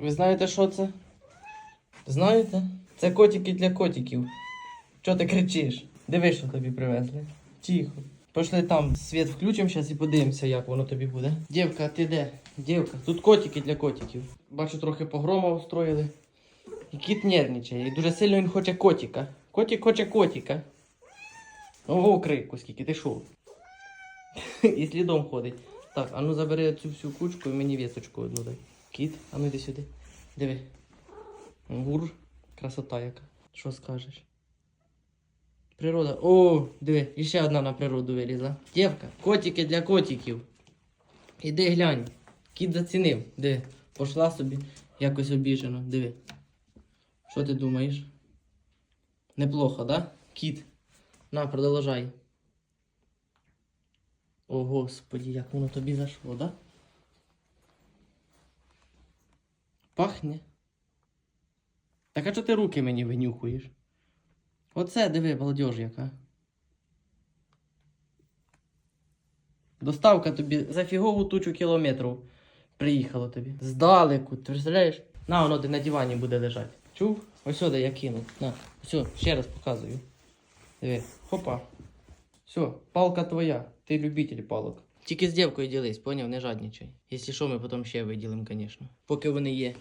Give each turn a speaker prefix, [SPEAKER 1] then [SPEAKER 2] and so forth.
[SPEAKER 1] Ви знаєте, що це? Знаєте? Це котики для котиків. Чого ти кричиш? Диви, що тобі привезли. Тихо. Пошли там світ включимо зараз і подивимося, як воно тобі буде. Дівка, ти де? Дівка, тут котики для котиків. Бачу, трохи погрома устроїли. І кіт нервничає. І дуже сильно він хоче котика. Котик хоче котика. Ого, крику, скільки ти шо? І слідом ходить. Так, а ну забери цю всю кучку і мені вісочку одну дай. Кіт, а ну йди сюди. Диви. Гур. Красота яка. Що скажеш? Природа. О, диви, іще одна на природу вилізла. Дівка, котики для котиків. Іди глянь. Кіт зацінив. Диви. Пошла собі якось обіжено. Диви. Що ти думаєш? Неплохо, да? Кіт. На, продовжай. О, господі, як воно тобі зайшло, да? Пахне. Так а чого ти руки мені винюхуєш? Оце диви, молодіж яка. Доставка тобі за фігову тучу кілометрів приїхала тобі. Здалеку, ти представляєш? На, воно де на дивані буде лежати. Чув? Ось сюди я кинув. На, все, ще раз показую. Диви, хопа. Все, палка твоя. Ти любитель палок. Тільки з дівкою ділись, поняв, не жадничай. Якщо що, ми потім ще виділимо, звісно. Поки вони є.